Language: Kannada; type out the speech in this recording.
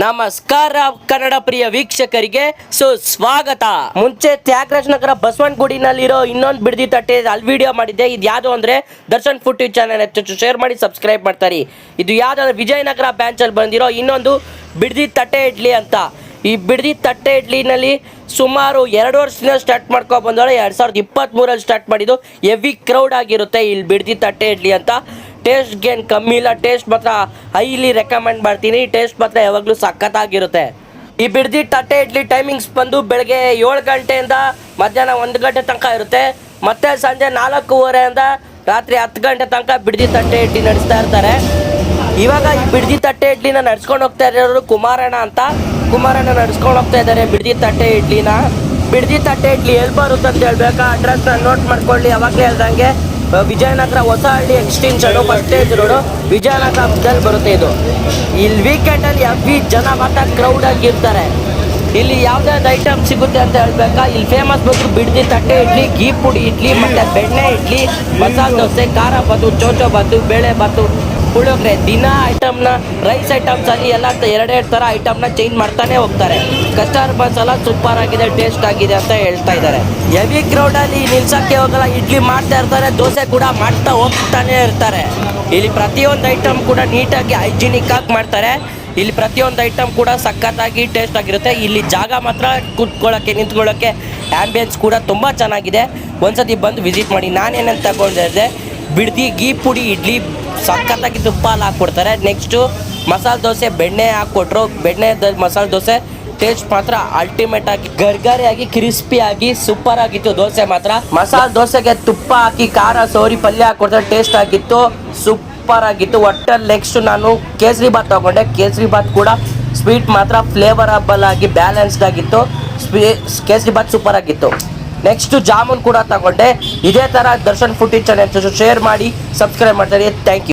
ನಮಸ್ಕಾರ ಕನ್ನಡ ಪ್ರಿಯ ವೀಕ್ಷಕರಿಗೆ ಸುಸ್ವಾಗತ. ಮುಂಚೆ ತ್ಯಾಗರಾಜ್ ನಗರ ಬಸವನಗುಡಿನಲ್ಲಿರೋ ಇನ್ನೊಂದು ಬಿಡದಿ ತಟ್ಟೆ ಅಲ್ಲಿ ವಿಡಿಯೋ ಮಾಡಿದ್ದೆ. ಇದು ಯಾವುದು ಅಂದ್ರೆ ದರ್ಶನ್ ಫುಡ್ ಚಾನಲ್ ಹೆಚ್ಚು ಶೇರ್ ಮಾಡಿ ಸಬ್ಸ್ಕ್ರೈಬ್ ಮಾಡ್ತಾರೆ. ಇದು ಯಾವ್ದಂದ್ರೆ ವಿಜಯನಗರ ಬ್ಯಾಂಚಲ್ಲಿ ಬಂದಿರೋ ಇನ್ನೊಂದು ಬಿಡದಿ ತಟ್ಟೆ ಇಡ್ಲಿ ಅಂತ. ಈ ಬಿಡದಿ ತಟ್ಟೆ ಇಡ್ಲಿನಲ್ಲಿ ಸುಮಾರು ಎರಡು ವರ್ಷದಿಂದ ಸ್ಟಾರ್ಟ್ ಮಾಡ್ಕೊ ಬಂದವಳೆ. ಎರಡು ಸಾವಿರದ ಇಪ್ಪತ್ತ್ಮೂರಲ್ಲಿ ಸ್ಟಾರ್ಟ್ ಮಾಡಿದ್ದು ಹೆವಿ ಕ್ರೌಡ್ ಆಗಿರುತ್ತೆ ಇಲ್ಲಿ ಬಿಡದಿ ತಟ್ಟೆ ಇಡ್ಲಿ ಅಂತ. ಟೇಸ್ಟ್ ಗೇನ್ ಕಮ್ಮಿ ಇಲ್ಲ, ಟೇಸ್ಟ್ ಮಾತ್ರ ಹೈಲಿ ರೆಕಮೆಂಡ್ ಮಾಡ್ತೀನಿ. ಟೇಸ್ಟ್ ಮಾತ್ರ ಯಾವಾಗಲೂ ಸಖತ್ತಾಗಿರುತ್ತೆ. ಈ ಬಿಡ್ದಿ ತಟ್ಟೆ ಇಡ್ಲಿ ಟೈಮಿಂಗ್ಸ್ ಬಂದು ಬೆಳಗ್ಗೆ ಏಳು ಗಂಟೆಯಿಂದ ಮಧ್ಯಾಹ್ನ ಒಂದು ಗಂಟೆ ತನಕ ಇರುತ್ತೆ. ಮತ್ತೆ ಸಂಜೆ ನಾಲ್ಕೂವರೆಯಿಂದ ರಾತ್ರಿ ಹತ್ತು ಗಂಟೆ ತನಕ ಬಿಡ್ದಿ ತಟ್ಟೆ ಇಡ್ಲಿ ನಡೆಸ್ತಾ ಇರ್ತಾರೆ. ಇವಾಗ ಈ ಬಿಡ್ದಿ ತಟ್ಟೆ ಇಡ್ಲಿನ ನಡ್ಸ್ಕೊಂಡು ಹೋಗ್ತಾ ಇರೋರು ಕುಮಾರಣ್ಣ ಅಂತ. ಕುಮಾರಣ್ಣ ನಡ್ಸ್ಕೊಂಡು ಹೋಗ್ತಾ ಇದ್ದಾರೆ ಬಿಡ್ದಿ ತಟ್ಟೆ ಇಡ್ಲಿನ. ಬಿಡ್ದಿ ತಟ್ಟೆ ಇಡ್ಲಿ ಎಲ್ಲಿ ಬರುತ್ತೆ ಅಂತ ಹೇಳ್ಬೇಕಾ? ಅಡ್ರೆಸ್ ನೋಟ್ ಮಾಡ್ಕೊಳ್ಳಿ ಅವಾಗಲೇ ಹೇಳ್ದಂಗೆ. Vijayanagar Hosahalli extension first ಏಜ್ ರೋಡು ವಿಜಯನಗರ ಹಬ್ಬದಲ್ಲಿ ಬರುತ್ತೆ ಇದು. ಇಲ್ಲಿ ವೀಕೆಂಡಲ್ಲಿ ಹೆವಿ ಜನ ಮಾತ್ರ ಕ್ರೌಡ್ ಆಗಿರ್ತಾರೆ ಇಲ್ಲಿ ಯಾವ್ದಾವ್ದು ಐಟಮ್ ಸಿಗುತ್ತೆ ಅಂತ ಹೇಳ್ಬೇಕಾ? ಇಲ್ಲಿ ಫೇಮಸ್ ಬಂದು ಬಿಡದಿ ತಟ್ಟೆ ಇಡ್ಲಿ ಗೀ ಪುಡಿ ಇಡ್ಲಿ, ಮತ್ತೆ ಬೆಣ್ಣೆ ಇಡ್ಲಿ, ಮಸಾಲೆ ದೋಸೆ, ಖಾರ ಬಾತು ಚೋಚೋ ಬಾತು ಬೇಳೆ ಬಾತು ಪುಳಿಯೋಗರೆ ದಿನ ಐಟಮ್ನ ರೈಸ್ ಐಟಮ್ಸ್ ಅಲ್ಲಿ ಎಲ್ಲ ಎರಡೆರಡು ಥರ ಐಟಮ್ನ ಚೇಂಜ್ ಮಾಡ್ತಾನೆ ಹೋಗ್ತಾರೆ. ಕಸ್ಟಮರ್ ಬಸ್ ಎಲ್ಲ ಸೂಪರ್ ಆಗಿದೆ ಟೇಸ್ಟ್ ಆಗಿದೆ ಅಂತ ಹೇಳ್ತಾ ಇದ್ದಾರೆ. ಹೆವಿ ಕ್ರೌಡಲ್ಲಿ ನಿಲ್ಸೋಕ್ಕೆ ಹೋಗಲ್ಲ, ಇಡ್ಲಿ ಮಾಡ್ತಾ ಇರ್ತಾರೆ, ದೋಸೆ ಕೂಡ ಮಾಡ್ತಾ ಹೋಗ್ತಾನೆ ಇರ್ತಾರೆ. ಇಲ್ಲಿ ಪ್ರತಿಯೊಂದು ಐಟಮ್ ಕೂಡ ನೀಟಾಗಿ ಹೈಜಿನಿಕ್ ಆಗಿ ಮಾಡ್ತಾರೆ. ಇಲ್ಲಿ ಪ್ರತಿಯೊಂದು ಐಟಮ್ ಕೂಡ ಸಖತ್ತಾಗಿ ಟೇಸ್ಟ್ ಆಗಿರುತ್ತೆ. ಇಲ್ಲಿ ಜಾಗ ಮಾತ್ರ ಕುತ್ಕೊಳ್ಳೋಕ್ಕೆ ನಿಂತ್ಕೊಳ್ಳೋಕ್ಕೆ ಆ್ಯಂಬಿಯನ್ಸ್ ಕೂಡ ತುಂಬ ಚೆನ್ನಾಗಿದೆ. ಒಂದ್ಸತಿ ಬಂದು ವಿಸಿಟ್ ಮಾಡಿ. ನಾನೇನಂತ ತಗೊಂಡಿದ್ದೆ? ಬಿಡ್ದಿ ಗೀ ಪುಡಿ, ಇಡ್ಲಿ ಸಖತ್ತಾಗಿ ತುಪ್ಪ ಅಲ್ಲಿ ಹಾಕ್ಕೊಡ್ತಾರೆ. ನೆಕ್ಸ್ಟು ಮಸಾಲೆ ದೋಸೆ, ಬೆಣ್ಣೆ ಹಾಕ್ಕೊಟ್ರು. ಬೆಣ್ಣೆ ಮಸಾಲೆ ದೋಸೆ ಟೇಸ್ಟ್ ಮಾತ್ರ ಅಲ್ಟಿಮೇಟ್ ಆಗಿ, ಗರ್ಗರಿಯಾಗಿ ಕ್ರಿಸ್ಪಿ ಆಗಿ ಸೂಪರ್ ಆಗಿತ್ತು ದೋಸೆ ಮಾತ್ರ. ಮಸಾಲೆ ದೋಸೆಗೆ ತುಪ್ಪ ಹಾಕಿ, ಖಾರ ಸೋರಿ, ಪಲ್ಯ ಹಾಕೊಡ್ತಾರೆ ಟೇಸ್ಟ್ ಆಗಿತ್ತು ಸೂಪರ್ ಆಗಿತ್ತು. ಒಟ್ಟಲ್ಲಿ ನೆಕ್ಸ್ಟ್ ನಾನು ಕೇಸರಿ ಬಾತ್ ತಗೊಂಡೆ. ಕೇಸರಿ ಬಾತ್ ಕೂಡ ಸ್ವೀಟ್ ಮಾತ್ರ ಫ್ಲೇವರಬಲ್ ಆಗಿ ಬ್ಯಾಲೆನ್ಸ್ಡ್ ಆಗಿತ್ತು. ಕೇಸರಿ ಬಾತ್ ಸೂಪರ್ ಆಗಿತ್ತು. ನೆಕ್ಸ್ಟ್ ಜಾಮೂನ್ ಕೂಡ ತಗೊಂಡೆ. ಇದೇ ಥರ ದರ್ಶನ್ ಫುಡ್ ಚಾನೆಲ್ ಶೇರ್ ಮಾಡಿ ಸಬ್ಸ್ಕ್ರೈಬ್ ಮಾಡ್ತಾರೆ ಥ್ಯಾಂಕ್ ಯು